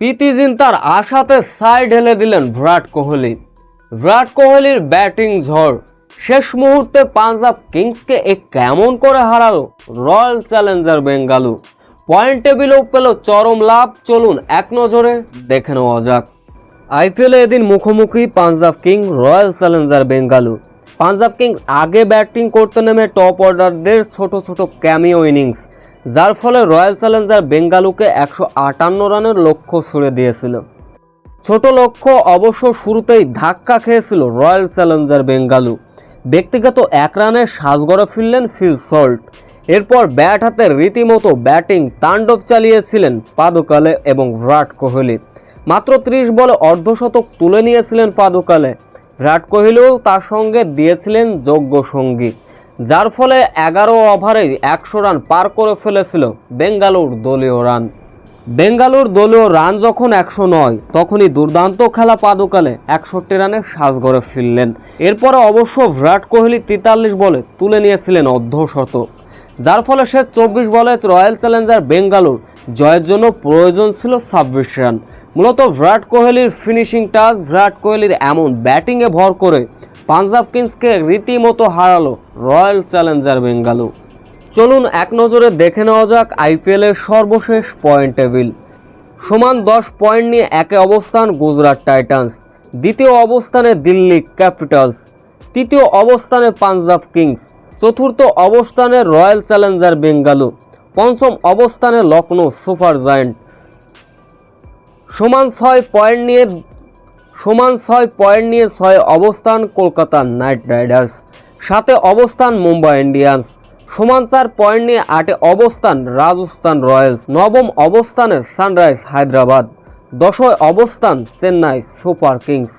প্রীতি জিন্তার আশাতে সাইড ঢেলে দিলেন বিরাট কোহলি। বিরাট কোহলির ব্যাটিং ঝড়। শেষ মুহূর্তে পাঞ্জাব কিংসকে এ কেমন করে হারালো? রয়্যাল চ্যালেঞ্জার বেঙ্গালু পয়েন্ট টেবিলও পেল চরম লাভ। চলুন এক নজরে দেখে নেওয়া যাক। আইপিএলে এদিন মুখোমুখি Punjab king, royal challenger Bengaluru Punjab kings আগে ব্যাটিং করতে নেমে টপ অর্ডারদের ছোট ছোট ক্যামিও ইনিংস। যার ফলে রয়্যাল চ্যালেঞ্জার বেঙ্গালুকে একশো আটান্ন রানের লক্ষ্য ছুড়ে দিয়েছিল। ছোট লক্ষ্য অবশ্য শুরুতেই ধাক্কা খেয়েছিল রয়্যাল চ্যালেঞ্জার বেঙ্গালু ব্যক্তিগত এক রানে সাজগড়ে ফিরলেন ফিল সল্ট। এরপর ব্যাট হাতে রীতিমতো ব্যাটিং তাণ্ডব চালিয়েছিলেন পাদুকালে এবং বিরাট কোহলি। মাত্র ত্রিশ বলে অর্ধশতক তুলে নিয়েছিলেন পাদুকালে। বিরাট কোহলিও তার সঙ্গে দিয়েছিলেন যোগ্য সঙ্গী। যার ফলে এগারো ওভারে একশো রান পার করে ফেলেছিল বেঙ্গালুর দলীয় রান। বেঙ্গালুর দলীয় রান যখন একশো নয়, তখনই দুর্দান্ত খেলা পাদুকালে একষট্টি রানে সাজঘরে ফিরলেন। এরপরে অবশ্য বিরাট কোহলি তেতাল্লিশ বলে তুলে নিয়েছিলেন অর্ধশত। যার ফলে সে চব্বিশ বলে রয়্যাল চ্যালেঞ্জার বেঙ্গালুর জয়ের জন্য প্রয়োজন ছিল ছাব্বিশ রান। মূলত বিরাট কোহলির ফিনিশিং টাচ, বিরাট কোহলির এমন ব্যাটিংয়ে ভর করে পাঞ্জাব কিংসকে রীতিমতো হারালো রয়্যাল চ্যালেঞ্জার বেঙ্গালু। চলুন এক নজরে দেখে নেওয়া যাক আইপিএলের সর্বশেষ পয়েন্ট টেবিল। সমান দশ পয়েন্ট নিয়ে একে অবস্থান গুজরাট টাইটান্স, দ্বিতীয় অবস্থানে দিল্লি ক্যাপিটালস, তৃতীয় অবস্থানে পাঞ্জাব কিংস, চতুর্থ অবস্থানে রয়্যাল চ্যালেঞ্জার বেঙ্গালু, পঞ্চম অবস্থানে লখনৌ সুপার জায়েন্ট। সমান ছয় পয়েন্ট নিয়ে সমান ছয় পয়েন্ট নিয়ে ছয় অবস্থান কলকাতা নাইট রাইডার্স সাথে অবস্থান মুম্বাই ইন্ডিয়ান্স, সমান চার পয়েন্ট নিয়ে আটে অবস্থান রাজস্থান রয়্যালস, নবম অবস্থানে সানরাইজ হায়দ্রাবাদ দশম অবস্থান চেন্নাই সুপার কিংস।